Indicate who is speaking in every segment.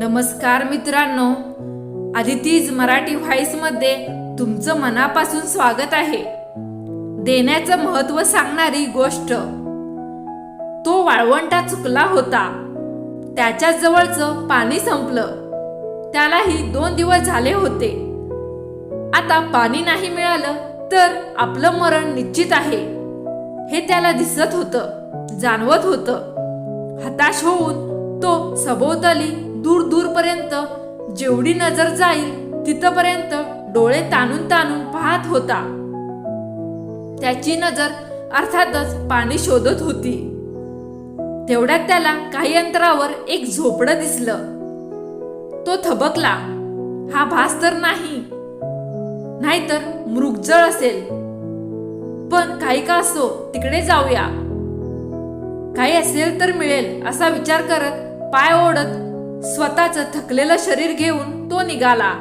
Speaker 1: नमस्कार मित्रांनो आदितीज मराठी व्हाईसमध्ये तुमचं मनापासून स्वागत आहे. देण्याचं महत्त्व सांगणारी गोष्ट तो वाळवंटा चुकला होता. त्याच्या जवळचं पाणी संपलं. त्यालाही दोन दिवस झाले होते. आता पाणी नाही मिळालं तर आपलं मरण निश्चित आहे. हे त्याला दिसत होतं जाणवत होतं. हताश होऊन तो सभोवताली दूर दूरपर्यंत जेवढी नजर जाईल तिथपर्यंत डोळे ताणून ताणून पाहत होता. त्याची नजर अर्थातच पाणी शोधत होती. तेवढ्यात त्याला काही अंतरावर एक झोपडं दिसलं. तो थबकला. हा भास तर नाही. नाहीतर मृगजळ असेल. पण काही का असो तिकडे जाऊया. काही असेल तर मिळेल असा विचार करत पाय ओढत स्वतःच थकलेलं शरीर घेऊन तो निघाला.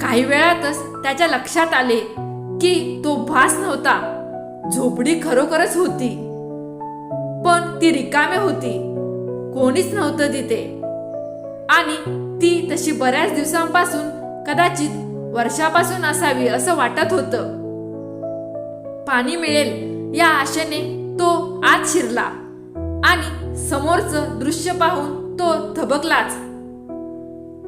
Speaker 1: काही वेळातच त्याच्या लक्षात आले की तो भास नव्हता. झोपडी खरोखरच होती. पण ती रिकामे होती. कोणीच नव्हतं तिथे. आणि ती तशी बऱ्याच दिवसांपासून कदाचित वर्षापासून असावी असं वाटत होतं. पाणी मिळेल या आशेने तो आत शिरला आणि समोरचं दृश्य पाहून तो थबकलाच.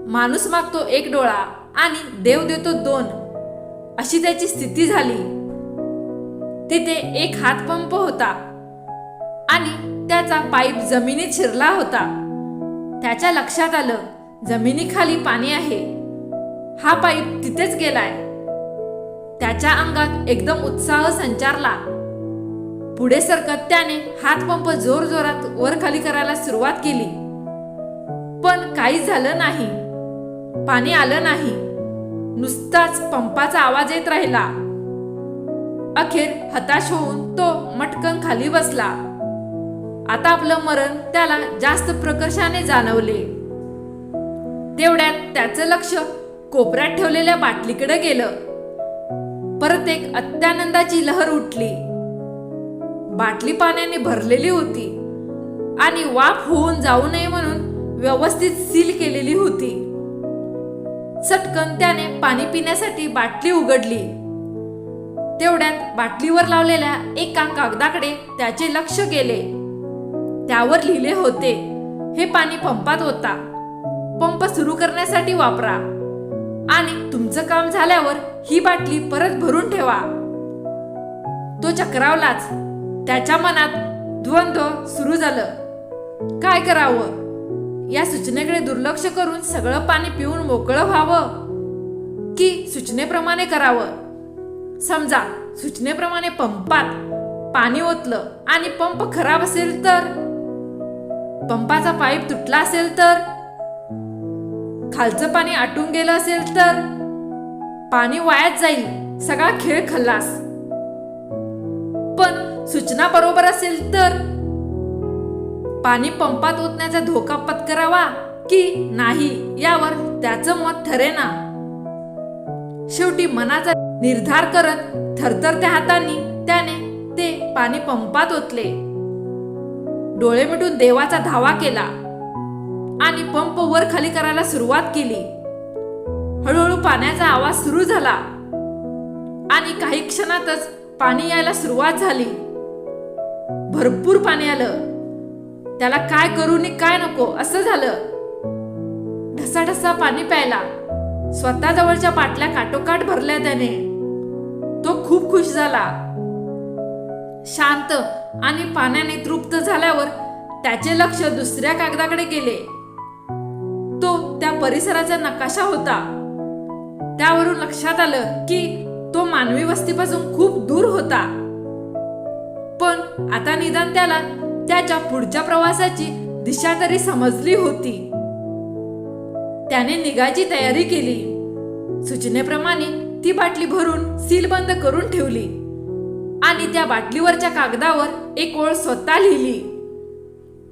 Speaker 1: माणूस मागतो एक डोळा आणि देव देतो दोन. अशी त्याची स्थिती झाली. तिथे एक हातपंप होता आणि त्याचा पाईप जमिनीत शिरला होता. त्याच्या लक्षात आलं जमिनीखाली पाणी आहे. हा पाईप तिथेच गेलाय. त्याच्या अंगात एकदम उत्साह संचारला. पुढे सरकत त्याने हातपंप जोर जोरात वर खाली करायला सुरुवात केली. पण काही झालं नाही. पाणी आलं नाही. नुसताच पंपाचा आवाज येत राहिला. अखेर हताश होऊन तो मटकन खाली बसला. आता आपलं मरण त्याला जास्त प्रकर्षाने जाणवले. तेवढ्यात त्याचं लक्ष कोपऱ्यात ठेवलेल्या बाटलीकडे गेलं. परत एक अत्यानंदाची लहर उठली. बाटली पाण्याने भरलेली होती. आणि वाफ होऊन जाऊ नये म्हणून व्यवस्थित सील केलेली होती. चटकन त्याने पाणी पिण्यासाठी बाटली उघडली. तेवढ्यात बाटलीवर लावलेल्या एका कागदाकडे त्याचे लक्ष गेले. त्यावर लिहिले होते हे पाणी पंपात होता पंप सुरू करण्यासाठी वापरा. आणि तुमचं काम झाल्यावर ही बाटली परत भरून ठेवा. तो चक्रावलाच. त्याच्या मनात द्वंद्व सुरू झालं. काय करावं? या सूचनेकडे दुर्लक्ष करून सगळं पाणी पिऊन मोकळं व्हावं. की सूचनेप्रमाणे करावं? समजा सूचनेप्रमाणे पंपात पाणी ओतलं आणि पंप खराब असेल तर? पंपाचा पाईप तुटला असेल तर? खालचं पाणी आटून गेलं असेल तर? पाणी वायात जाईल सगळा खेळ खल्लास. पण सूचना बरोबर असेल तर? पाणी पंपात ओतण्याचा धोका पत्करावा की नाही यावर त्याचं मत ठरेना. शेवटी मनाचा निर्धार करत थरथरत्या हातांनी त्याने ते पाणी पंपात ओतले. डोळे मिटून देवाचा धावा केला आणि पंप वर खाली करायला सुरुवात केली. हळूहळू पाण्याचा आवाज सुरू झाला आणि काही क्षणातच पाणी यायला सुरुवात झाली. भरपूर पाणी आलं. त्याला काय करू नि काय नको असं झालं. ढसाढसा पाणी प्यायला. स्वतः जवळच्या पाटल्या काटोकाट भरल्या त्याने. तो खूप खुश झाला. शांत आणि पाण्याने तृप्त झाल्यावर त्याचे लक्ष दुसऱ्या कागदाकडे गेले. तो त्या परिसराचा नकाशा होता. त्यावरून लक्षात आलं की तो मानवी वस्तीपासून खूप दूर होता. पण आता निदान त्याला त्याच्या पुढच्या प्रवासाची दिशा तरी समजली होती. त्याने निघायची तयारी केली. सूचनेप्रमाणे ती बाटली भरून सील बंद करून ठेवली. आणि त्या बाटलीवरच्या कागदावर एक ओळ स्वतः लिहिली.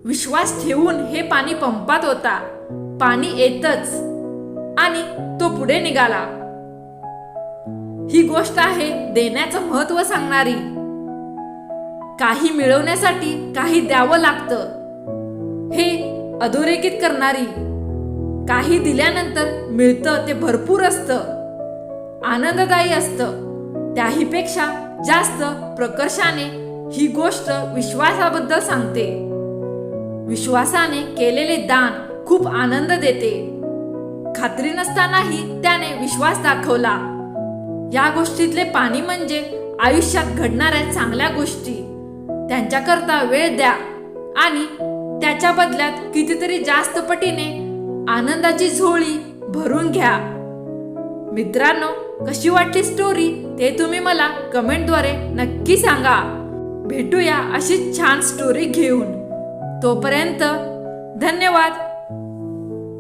Speaker 1: विश्वास ठेवून हे पाणी पंपात होता. पाणी येतच. आणि तो पुढे निघाला. ही गोष्ट आहे देण्याचं महत्त्व सांगणारी. काही मिळवण्यासाठी काही द्यावं लागतं. हे अधोरेखित करणारी काही दिल्यानंतर मिळतं ते भरपूर असतं. आनंददायी असतं. त्याहीपेक्षा जास्त प्रकर्षाने ही गोष्ट विश्वासाबद्दल सांगते. विश्वासाने केलेले दान खूप आनंद देते. खात्री नसतानाही त्याने विश्वास दाखवला. या गोष्टीतले पाणी म्हणजे आयुष्यात घडणाऱ्या चांगल्या गोष्टी. त्यांच्याकरता वेळ द्या. आणि त्याच्या बदल्यात कितीतरी जास्त पटीने आनंदाची झोळी भरून घ्या. मित्रांनो कशी वाटली स्टोरी ते तुम्ही मला कमेंटद्वारे नक्की सांगा. भेटूया अशी छान स्टोरी घेऊन. तोपर्यंत धन्यवाद.